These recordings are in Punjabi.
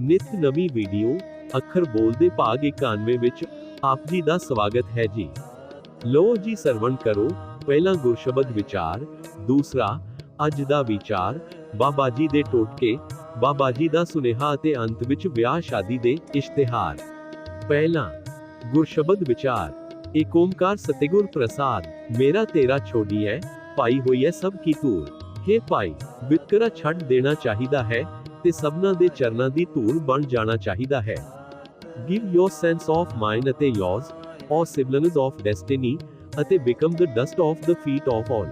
ਨਿਤ ਨਵੀਂ ਵੀਡੀਓ, ਅੱਖਰ ਬੋਲਦੇ ਭਾਗ 91 ਵਿੱਚ ਆਪ ਜੀ ਦਾ ਸਵਾਗਤ ਹੈ ਜੀ। ਲੋ ਜੀ ਸਰਵਣ ਕਰੋ, ਪਹਿਲਾ ਗੁਰਸ਼ਬਦ ਵਿਚਾਰ, ਦੂਸਰਾ, ਅੱਜ ਦਾ ਵਿਚਾਰ, ਬਾਬਾ ਜੀ ਦੇ ਟੋਟਕੇ, ਬਾਬਾ ਜੀ ਦਾ ਸੁਨੇਹਾ ਅਤੇ ਅੰਤ ਵਿੱਚ ਵਿਆਹ ਸ਼ਾਦੀ ਦੇ ਇਸ਼ਤਿਹਾਰ। ਪਹਿਲਾ, ਗੁਰਸ਼ਬਦ ਵਿਚਾਰ ਏਕ ਓਮਕਾਰ ਸਤਿਗੁਰ ਪ੍ਰਸਾਦ, ਮੇਰਾ ਤੇਰਾ ਛੋਡੀ ਹੈ ਪਾਈ ਹੋਈ ਹੈ ਸਭ ਕੀ ਧੂੜ हे ਭਾਈ, ਵਿਤਕਰਾ ਛੱਡ ਦੇਣਾ ਚਾਹੀਦਾ ਹੈ ਤੇ ਸਭਨਾਂ ਦੇ ਚਰਨਾਂ ਦੀ ਧੂੜ ਬਣ ਜਾਣਾ ਚਾਹੀਦਾ ਹੈ। Give your sense of mind ਅਤੇ yours or siblings of destiny ਅਤੇ become the dust of the feet of all.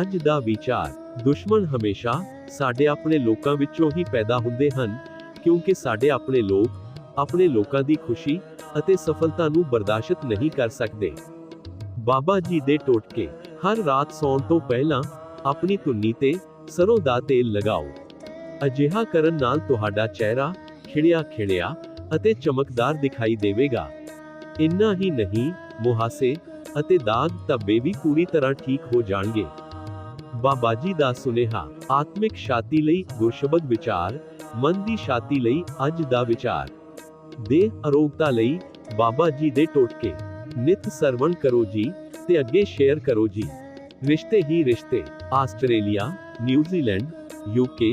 ਅੱਜ ਦਾ ਵਿਚਾਰ, ਦੁਸ਼ਮਣ ਹਮੇਸ਼ਾ ਸਾਡੇ ਆਪਣੇ ਲੋਕਾਂ ਵਿੱਚੋਂ ਹੀ ਪੈਦਾ ਹੁੰਦੇ ਹਨ, ਕਿਉਂਕਿ ਸਾਡੇ ਆਪਣੇ ਲੋਕ ਆਪਣੇ ਲੋਕਾਂ ਦੀ ਖੁਸ਼ੀ ਅਤੇ ਸਫਲਤਾ ਨੂੰ ਬਰਦਾਸ਼ਤ ਨਹੀਂ ਕਰ ਸਕਦੇ। ਬਾਬਾ ਜੀ ਦੇ ਟੋਟਕੇ, ਹਰ ਰਾਤ ਸੌਣ ਤੋਂ ਪਹਿਲਾਂ ਆਪਣੀ ਧੁੰਨੀ ਤੇ ਸਰੋਂ ਦਾ ਤੇਲ ਲਗਾਓ। ਅਜਿਹਾ ਕਰਨ ਨਾਲ ਤੁਹਾਡਾ ਚਿਹਰਾ ਖਿੜਿਆ ਖਿੜਿਆ ਅਤੇ ਚਮਕਦਾਰ ਦਿਖਾਈ ਦੇਵੇਗਾ। ਇੰਨਾ ਹੀ ਨਹੀਂ, ਮੁਹਾਸੇ ਅਤੇ ਦਾਗ ਧੱਬੇ ਵੀ ਪੂਰੀ ਤਰ੍ਹਾਂ ਠੀਕ ਹੋ ਜਾਣਗੇ। ਬਾਬਾ ਜੀ ਦਾ ਸੁਨੇਹਾ, ਆਤਮਿਕ ਸ਼ਾਂਤੀ ਲਈ ਗੁਰਸ਼ਬਦ ਵਿਚਾਰ, ਮਨ ਦੀ ਸ਼ਾਂਤੀ ਲਈ ਅੱਜ ਦਾ ਵਿਚਾਰ। ਦੇਹ ਅਰੋਗਤਾ ਲਈ ਬਾਬਾ ਜੀ ਦੇ ਟੋਟਕੇ। ਨਿਤ ਸਰਵਣ ਕਰੋ ਜੀ ਤੇ ਅੱਗੇ ਸ਼ੇਅਰ ਕਰੋ ਜੀ। ਰਿਸ਼ਤੇ ਹੀ ਰਿਸ਼ਤੇ। Australia, New Zealand UK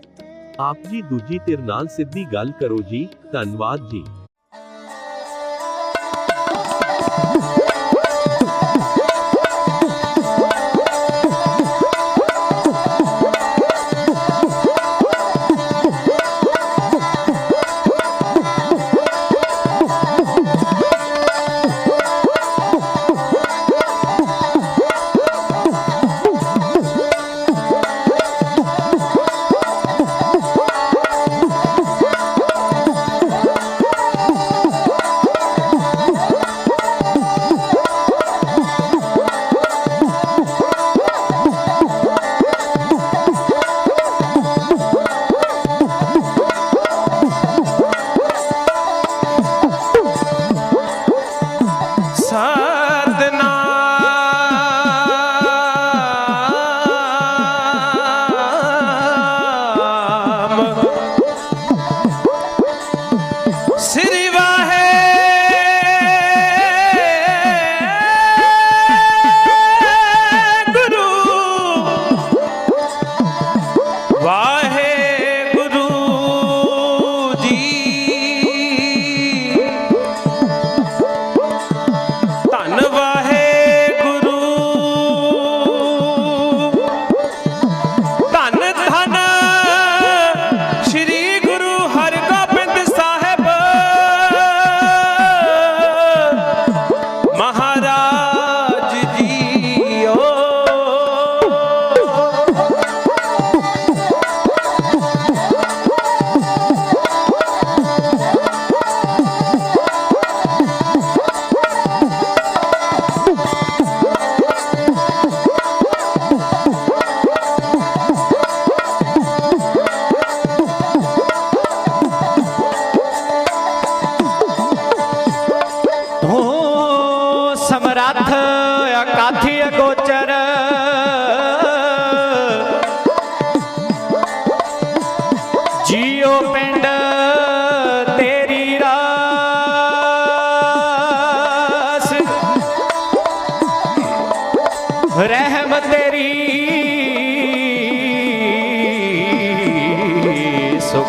ਆਪ ਜੀ ਦੂਜੀ ਧਿਰ ਨਾਲ ਸਿੱਧੀ ਗੱਲ ਕਰੋ ਜੀ। ਧੰਨਵਾਦ ਜੀ।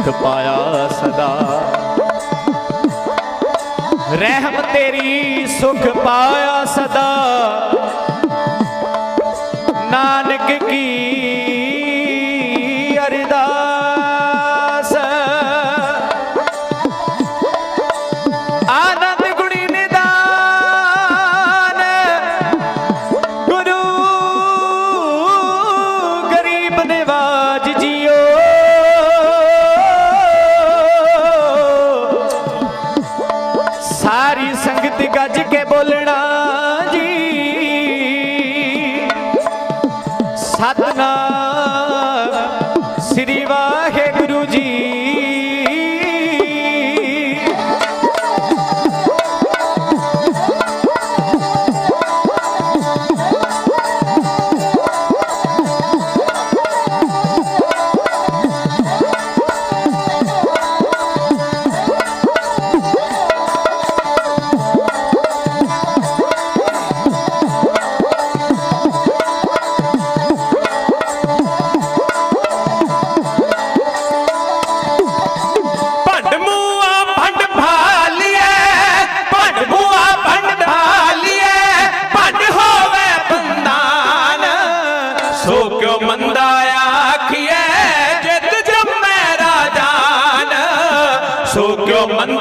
ਸੁਖ ਪਾਇਆ ਸਦਾ। ਰਹਿਮ ਤੇਰੀ ਸੁਖ ਪਾਇਆ ਸਦਾ। ਨਾਨਕ ਕੀ ਅਰਦਾਸ श्रीवाहे ਸੋ ਕਿਉ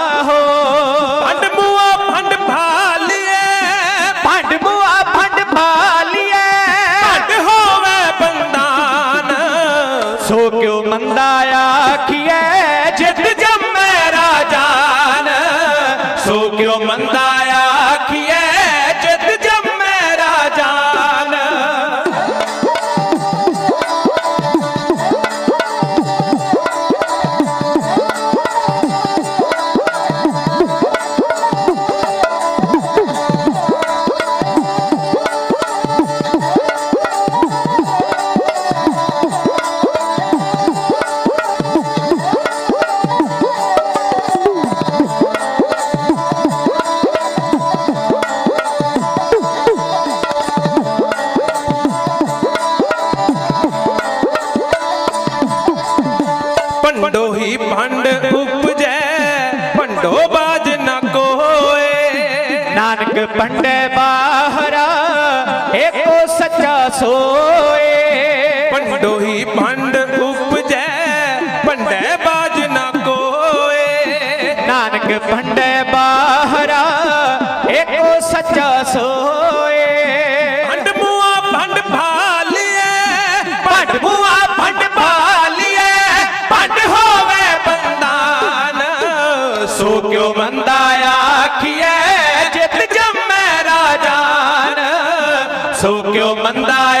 ਭੰਡੋ ਬਾਜ ਨ ਕੋਏ। ਨਾਨਕ ਪੰਡੇ ਬਾਹਰਾ ਏਕੋ ਸੱਚਾ ਸੋਏ। ਆਖੀਐ ਜਿਤ ਜੰਮੈ ਰਾਜਾਨ। ਸੋ ਕਿਉ ਮੰਦਾ